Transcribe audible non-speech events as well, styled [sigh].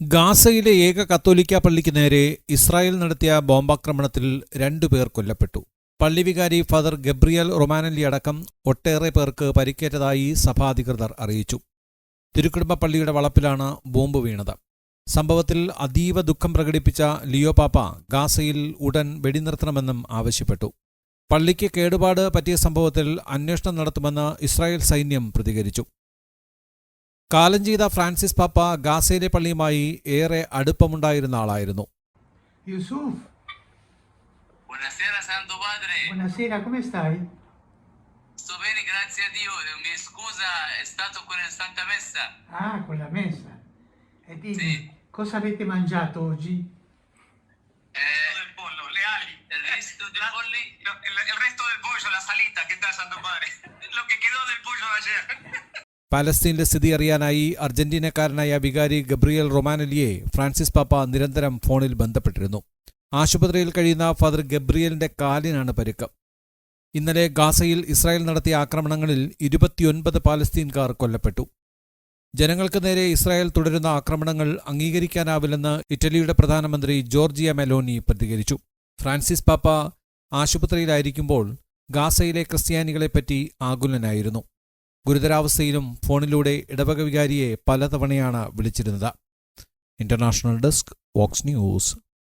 ഗാസയിലെ ഏക കത്തോലിക്ക പള്ളിക്ക് നേരെ ഇസ്രായേൽ നടത്തിയ ബോംബാക്രമണത്തിൽ രണ്ടുപേർ കൊല്ലപ്പെട്ടു. പള്ളിവികാരി ഫാദർ ഗബ്രിയൽ റൊമാനല്ലി അടക്കം ഒട്ടേറെ പേർക്ക് പരിക്കേറ്റതായി സഭാധികൃതർ അറിയിച്ചു. തിരുക്കുടുംബ പള്ളിയുടെ വളപ്പിലാണ് ബോംബ് വീണത്. സംഭവത്തിൽ അതീവ ദുഃഖം പ്രകടിപ്പിച്ച ലിയോ പാപ്പ ഗാസയിൽ ഉടൻ വെടിനിർത്തണമെന്നും ആവശ്യപ്പെട്ടു. പള്ളിക്ക് കേടുപാട് പറ്റിയ സംഭവത്തിൽ അന്വേഷണം നടത്തുമെന്ന് ഇസ്രായേൽ സൈന്യം പ്രതികരിച്ചു. കാലം ചെയ്ത ഫ്രാൻസിസ് പാപ്പ ഗാസയിലെ പള്ളിയുമായി ഏറെ അടുപ്പമുണ്ടായിരുന്ന ആളായിരുന്നു Yusuf, Buonasera Santo Padre, buonasera, come stai? sto bene grazie a Dio, mi scusa è stato con il Santa Messa. Ah, con la messa. E dimmi, Sì. cosa avete mangiato oggi? Eh, del pollo, le ali. il resto dei polli, Lo- el, el resto del pollo, la salita, ¿qué tal, Santo Padre? [laughs] Lo que quedó del pollo de ayer. പാലസ്തീനിലെ സ്ഥിതി അറിയാനായി അർജന്റീനക്കാരനായ വികാരി Gabriel റൊമാനലിയെ Francis പാപ്പ നിരന്തരം ഫോണിൽ ബന്ധപ്പെട്ടിരുന്നു. ആശുപത്രിയിൽ കഴിയുന്ന father ഗബ്രിയലിന്റെ കാലിനാണ് പരുക്ക്. ഇന്നലെ ഗാസയിൽ ഇസ്രായേൽ നടത്തിയ ആക്രമണങ്ങളിൽ ഇരുപത്തിയൊൻപത് പാലസ്തീൻകാർ കൊല്ലപ്പെട്ടു. ജനങ്ങൾക്ക് നേരെ ഇസ്രായേൽ തുടരുന്ന ആക്രമണങ്ങൾ അംഗീകരിക്കാനാവില്ലെന്ന് ഇറ്റലിയുടെ പ്രധാനമന്ത്രി ജോർജിയ മെലോനി പ്രതികരിച്ചു. ഫ്രാൻസിസ് പാപ്പ ആശുപത്രിയിലായിരിക്കുമ്പോൾ ഗാസയിലെ ക്രിസ്ത്യാനികളെപ്പറ്റി ആകുലനായിരുന്നു. ഗുരുതരാവസ്ഥയിലും ഫോണിലൂടെ ഇടവക വികാരിയെ പലതവണയാണ് വിളിച്ചിരുന്നത്. International desk Vox news.